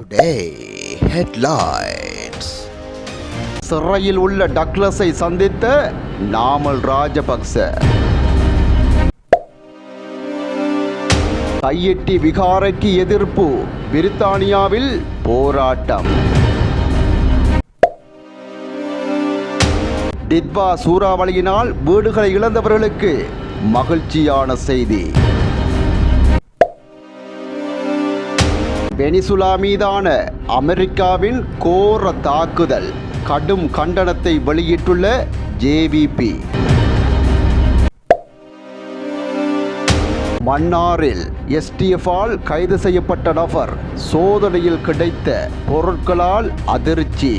Today headlines சிறையில் உள்ள டக்ளஸை சந்தித்த நாமல் ராஜபக்ச. கையெட்டி விகாரைக்கு எதிர்ப்பு. பிரித்தானியாவில் போராட்டம். டிட்வா சூறாவளியினால் வீடுகளை இழந்தவர்களுக்கு மகிழ்ச்சியான செய்தி. வெனிசுலா மீதான அமெரிக்காவின் கோர தாக்குதல் கடும் கண்டனத்தை வெளியிட்டுள்ள ஜேவிபி. மன்னாரில் எஸ்டிஎஃபால் கைது செய்யப்பட்ட நபர் சோதனையில் கிடைத்த பொருட்களால் அதிர்ச்சி.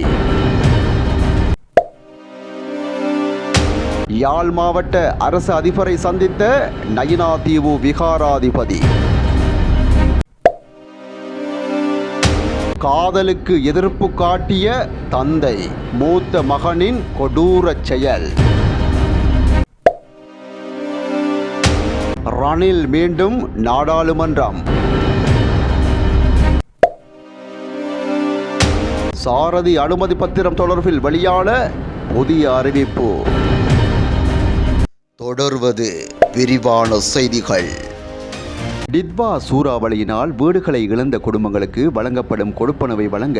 யாழ் மாவட்ட அரசு அதிபரை சந்தித்த நயினா தீவு விகாராதிபதி. காதலுக்கு எதிர்ப்பு காட்டிய தந்தை மூத்த மகனின் கொடூரச் செயல். ரணில் மீண்டும் நாடாளுமன்றம். சாரதி அனுமதி பத்திரம் தொடர்பில் வெளியான புதிய அறிவிப்பு. தொடர்வது விரிவான செய்திகள். டித்வா சூறாவளியினால் வீடுகளை இழந்த குடும்பங்களுக்கு வழங்கப்படும் கொடுப்பனவை வழங்க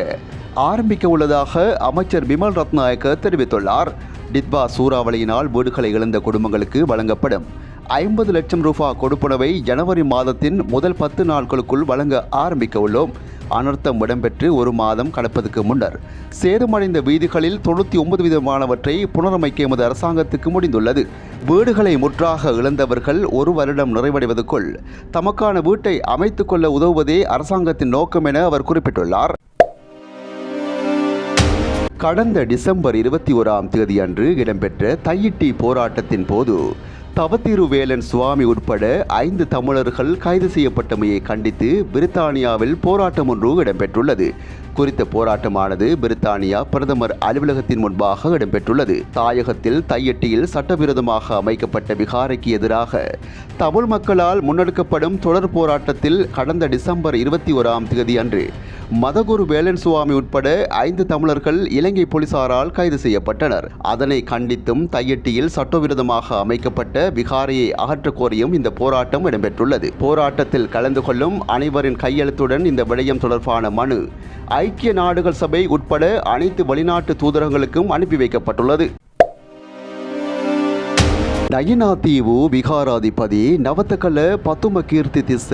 ஆரம்பிக்க உள்ளதாக அமைச்சர் பிமல் ரத்நாயக்க தெரிவித்துள்ளார். டித்வா சூறாவளியினால் வீடுகளை இழந்த குடும்பங்களுக்கு வழங்கப்படும் ஐம்பது லட்சம் ரூபாய் கொடுப்பனவை ஜனவரி மாதத்தின் முதல் பத்து நாட்களுக்குள் வழங்க ஆரம்பிக்க உள்ளோம். அனர்த்தம் இடம்பெற்று ஒரு மாதம் கடப்பதற்கு முன்னர். சேதமடைந்த வீதிகளில் தொண்ணூற்றி ஒன்பது விதமானவற்றை புனரமைக்க எமது அரசாங்கத்துக்கு முடிந்துள்ளது. வீடுகளை முற்றாக இழந்தவர்கள் ஒரு வருடம் நிறைவடைவதற்குள் தமக்கான வீட்டை அமைத்துக் கொள்ள உதவுவதே அரசாங்கத்தின் நோக்கம் என அவர் குறிப்பிட்டுள்ளார். கடந்த டிசம்பர் இருபத்தி ஓராம் தேதியன்று இடம்பெற்ற தையிட்டி போராட்டத்தின் போது தவத்திருவேலன் சுவாமி உட்பட ஐந்து தமிழர்கள் கைது செய்யப்பட்டமையை கண்டித்து பிரித்தானியாவில் போராட்டம் ஒன்று இடம்பெற்றுள்ளது. குறித்த போராட்டமானது பிரித்தானியா பிரதமர் அலுவலகத்தின் முன்பாக இடம்பெற்றுள்ளது. தாயகத்தில் தையட்டியில் சட்டவிரோதமாக அமைக்கப்பட்ட விகாரைக்கு எதிராக தமிழ் மக்களால் முன்னெடுக்கப்படும் தொடர் போராட்டத்தில் கடந்த டிசம்பர் இருபத்தி ஓராம் தேதி அன்று மதகுரு வேலன் சுவாமி உட்பட ஐந்து தமிழர்கள் இலங்கை போலீசாரால் கைது செய்யப்பட்டனர். அதனை கண்டித்தும் தையட்டியில் சட்டவிரோதமாக அமைக்கப்பட்ட விகாரையை அகற்றக் கோரியும் இந்த போராட்டம் இடம்பெற்றுள்ளது. போராட்டத்தில் கலந்து கொள்ளும் அனைவரின் கையெழுத்துடன் இந்த விடயம் தொடர்பான மனு ஐக்கிய நாடுகள் சபை உட்பட அனைத்து வெளிநாட்டு தூதரங்களுக்கும் அனுப்பி வைக்கப்பட்டுள்ளது. நயினா தீவு விகாராதிபதி நவத்தகல பத்தும கீர்த்தி திச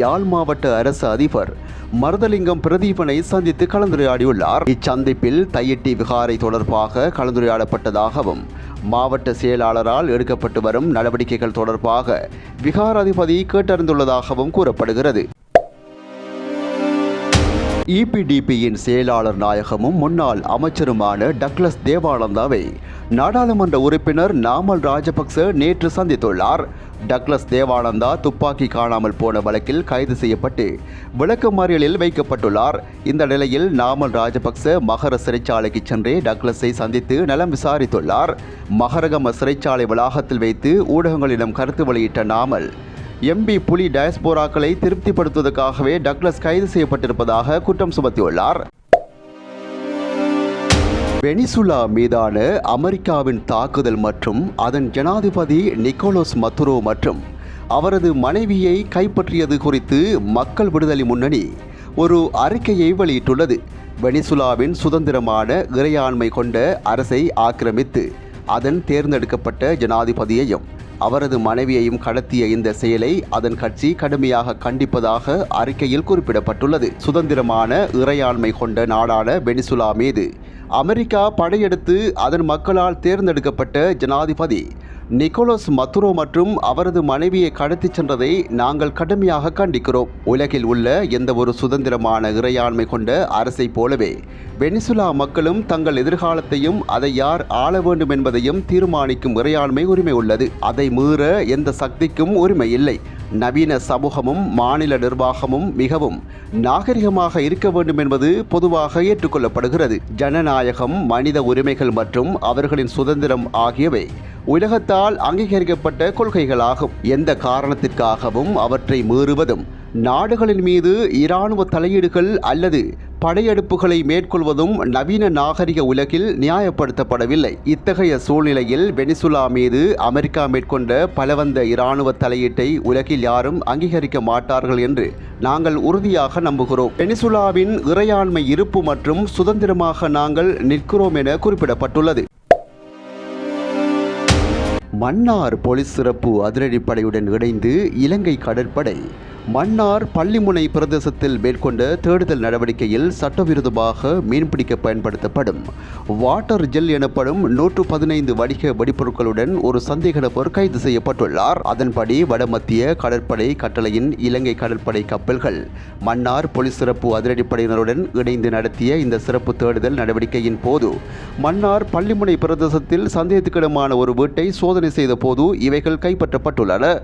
யாழ் மாவட்ட அரசு அதிபர் மருதலிங்கம் பிரதீபனை சந்தித்து கலந்துரையாடியுள்ளார். இச்சந்திப்பில் தையிட்டி விகாரை தொடர்பாக கலந்துரையாடப்பட்டதாகவும் மாவட்ட செயலாளரால் எடுக்கப்பட்டு வரும் நடவடிக்கைகள் தொடர்பாக விகாராதிபதி கேட்டறிந்துள்ளதாகவும் கூறப்படுகிறது. இபிடிபியின் செயலாளர் நாயகமும் முன்னாள் அமைச்சருமான டக்ளஸ் தேவானந்தாவை நாடாளுமன்ற உறுப்பினர் நாமல் ராஜபக்ச நேற்று சந்தித்துள்ளார். டக்ளஸ் தேவானந்தா துப்பாக்கி காணாமல் போன வழக்கில் கைது செய்யப்பட்டு விளக்கமறியலில் வைக்கப்பட்டுள்ளார். இந்த நிலையில் நாமல் ராஜபக்ச மகர சிறைச்சாலைக்கு சென்றே டக்ளஸை சந்தித்து நலம் விசாரித்துள்ளார். மகரகம சிறைச்சாலை வளாகத்தில் வைத்து ஊடகங்களிடம் கருத்து வெளியிட்ட நாமல் எம்பி புலி டயஸ்போராக்களை திருப்திப்படுத்துவதற்காகவே டக்ளஸ் கைது செய்யப்பட்டிருப்பதாக குற்றம் சுமத்தியுள்ளார். வெனிசுலா மீதான அமெரிக்காவின் தாக்குதல் மற்றும் அதன் ஜனாதிபதி நிக்கோலஸ் மத்துரோ மற்றும் அவரது மனைவியை கைப்பற்றியது குறித்து மக்கள் விடுதலை முன்னணி ஒரு அறிக்கையை வெளியிட்டுள்ளது. வெனிசுலாவின் சுதந்திரமான இறையாண்மை கொண்ட அரசை ஆக்கிரமித்து அதன் தேர்ந்தெடுக்கப்பட்ட ஜனாதிபதியையும் அவரது மனைவியையும் கடத்திய இந்த செயலை அதன் கட்சி கடுமையாக கண்டிப்பதாக அறிக்கையில் குறிப்பிடப்பட்டுள்ளது. சுதந்திரமான இறையாண்மை கொண்ட நாடான வெனிசுலா மீது அமெரிக்கா படையெடுத்து அதன் மக்களால் தேர்ந்தெடுக்கப்பட்ட ஜனாதிபதி. நிக்கோலஸ் மத்துரோ மற்றும் அவரது மனைவியை கடத்திச் சென்றதை நாங்கள் கடுமையாக கண்டிக்கிறோம். உலகில் உள்ள எந்த ஒரு சுதந்திரமான இறையாண்மை கொண்ட அரசை போலவே வெனிசுலா மக்களும் தங்கள் எதிர்காலத்தையும் அதை யார் ஆள வேண்டும் என்பதையும் தீர்மானிக்கும் இறையாண்மை உரிமை உள்ளது. அதை மீற எந்த சக்திக்கும் உரிமை இல்லை. நவீன சமூகமும் மாநில நிர்வாகமும் மிகவும் நாகரிகமாக இருக்க வேண்டும் என்பது பொதுவாக ஏற்றுக்கொள்ளப்படுகிறது. ஜனநாயகம் மனித உரிமைகள் மற்றும் அவர்களின் சுதந்திரம் ஆகியவை உலகத்தால் அங்கீகரிக்கப்பட்ட கொள்கைகளாகும். எந்த காரணத்திற்காகவும் அவற்றை மீறுவதும் நாடுகளின் மீது இராணுவ தலையீடுகள் அல்லது படையெடுப்புகளை மேற்கொள்வதும் நவீன நாகரிக உலகில் நியாயப்படுத்தப்படவில்லை. இத்தகைய சூழ்நிலையில் வெனிசுலா மீது அமெரிக்கா மேற்கொண்ட பலவந்த இராணுவ தலையீட்டை உலகில் யாரும் அங்கீகரிக்க மாட்டார்கள் என்று நாங்கள் உறுதியாக நம்புகிறோம். வெனிசுலாவின் இறையாண்மை இருப்பு மற்றும் சுதந்திரமாக நாங்கள் நிற்கிறோம் என குறிப்பிடப்பட்டுள்ளது. மன்னார் போலீஸ் சிறப்பு அதிரடிப்படையுடன் இணைந்து இலங்கை கடற்படை மன்னார் பள்ளிமுனை பிரதேசத்தில் மேற்கொண்ட தேடுதல் நடவடிக்கையில் சட்டவிரோதமாக மீன்பிடிக்க பயன்படுத்தப்படும். வாட்டர் ஜெல் எனப்படும் நூற்று பதினைந்து வணிக வெடிப்பொருட்களுடன் ஒரு சந்தேக நபர் கைது செய்யப்பட்டுள்ளார். அதன்படி வடமத்திய கடற்படை கட்டளையின் இலங்கை கடற்படை கப்பல்கள் மன்னார் போலீஸ் சிறப்பு அதிரடிப்படையினருடன் இணைந்து நடத்திய இந்த சிறப்பு தேடுதல் நடவடிக்கையின் போது மன்னார் பள்ளிமுனை பிரதேசத்தில் சந்தேகத்துக்கிடமான ஒரு வீட்டை சோதனை செய்த போது இவைகள் கைப்பற்றப்பட்டுள்ளன.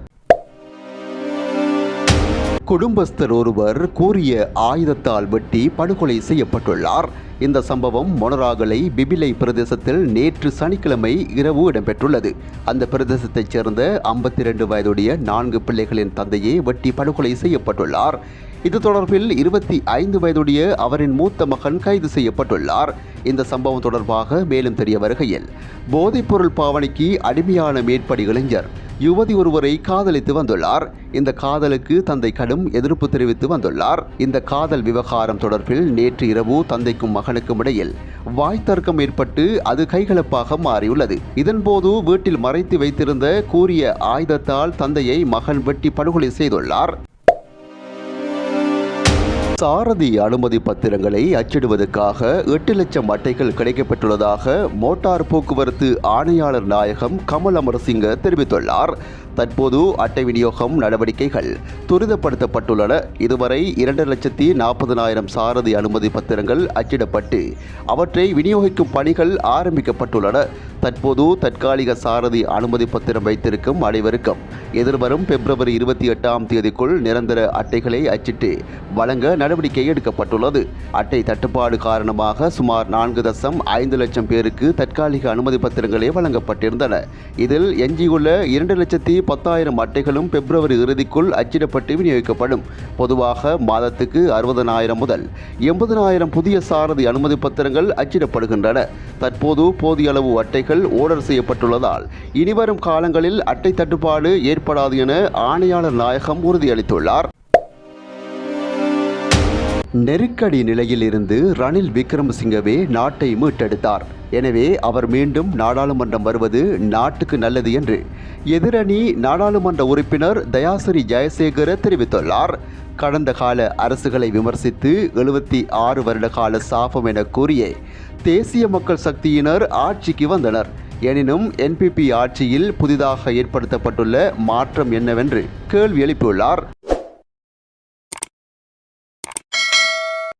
குடும்பஸ்தர் ஒருவர் கூறிய ஆயுதத்தால் வெட்டி படுகொலை செய்யப்பட்டுள்ளார். இந்த சம்பவம் மொனராகலை பிபிலை பிரதேசத்தில் நேற்று சனிக்கிழமை இரவு இடம்பெற்றுள்ளது. அந்த பிரதேசத்தைச் சேர்ந்த ஐம்பத்தி இரண்டு வயதுடைய நான்கு பிள்ளைகளின் தந்தையே வெட்டி படுகொலை செய்யப்பட்டுள்ளார். இது தொடர்பில் இருபத்தி ஐந்து வயதுடைய அவரின் மூத்த மகன் கைது செய்யப்பட்டுள்ளார். இந்த சம்பவம் தொடர்பாக மேலும் தெரிய வருகையில் போதைப்பொருள் பாவனைக்கு அடிமையான மேற்படி இளைஞர் யுவதி ஒருவரை காதலித்து வந்துள்ளார். இந்த காதலுக்கு தந்தை கடும் எதிர்ப்பு தெரிவித்து வந்துள்ளார். இந்த காதல் விவகாரம் தொடர்பில் நேற்று இரவு தந்தைக்கும் மகனுக்கும் இடையில் வாய்த்தர்க்கம் ஏற்பட்டு அது கைகலப்பாக மாறியுள்ளது. இதன்போது வீட்டில் மறைத்து வைத்திருந்த கூறிய ஆயுதத்தால் தந்தையை மகன் வெட்டி படுகொலை செய்துள்ளார். சாரதி அனுமதி பத்திரங்களை அச்சிடுவதற்காக எட்டு லட்சம் அட்டைகள் கிடைக்கப்பட்டுள்ளதாக மோட்டார் போக்குவரத்து ஆணையாளர் நாயகம் கமல் அமரசிங்க தெரிவித்துள்ளார். தற்போது அட்டை விநியோகம் நடவடிக்கைகள் துரிதப்படுத்தப்பட்டுள்ளன. இதுவரை இரண்டு லட்சத்தி நாற்பதனாயிரம் சாரதி அனுமதி பத்திரங்கள் அச்சிடப்பட்டு அவற்றை விநியோகிக்கும் பணிகள் ஆரம்பிக்கப்பட்டுள்ளன. தற்போது தற்காலிக சாரதி அனுமதி பத்திரம் வைத்திருக்கும் அனைவருக்கும் எதிர்வரும் பிப்ரவரி இருபத்தி எட்டாம் தேதிக்குள் நிரந்தர அட்டைகளை அச்சிட்டு வழங்க நடவடிக்கை எடுக்கப்பட்டுள்ளது. அட்டை தட்டுப்பாடு காரணமாக சுமார் நான்கு தசம் ஐந்து லட்சம் பேருக்கு தற்காலிக அனுமதி பத்திரங்களே வழங்கப்பட்டிருந்தன. இதில் எஞ்சியுள்ள இரண்டு லட்சத்தி பத்தாயிரம் அட்டைகளும் பிப்ரவரி இறுதிக்குள் அச்சிடப்பட்டு விநியோகிக்கப்படும். பொதுவாக மாதத்துக்கு அறுபதனாயிரம் முதல் எண்பதனாயிரம் புதிய சாரதி அனுமதி பத்திரங்கள் அச்சிடப்படுகின்றன. தற்போது போதிய அளவு அட்டைகள் ஓர்டர் செய்யப்பட்டுள்ளதால் இனிவரும் காலங்களில் அட்டை தட்டுப்பாடு ஏற்படாது என ஆணையாளர் நாயகம் உறுதியளித்துள்ளார். நெருக்கடி நிலையில் இருந்து ரணில் விக்ரமசிங்கவே நாட்டை மீட்டெடுத்தார். எனவே அவர் மீண்டும் நாடாளுமன்றம் வருவது நாட்டுக்கு நல்லது என்று எதிரணி நாடாளுமன்ற உறுப்பினர் தயாசிரி ஜெயசேகர தெரிவித்துள்ளார். கடந்த கால அரசுகளை விமர்சித்து எழுபத்தி ஆறு வருட கால சாபம் என கூறிய தேசிய மக்கள் சக்தியினர் ஆட்சிக்கு வந்தனர். எனினும் என்பிபி ஆட்சியில் புதிதாக ஏற்படுத்தப்பட்டுள்ள மாற்றம் என்னவென்று கேள்வி எழுப்பியுள்ளார்.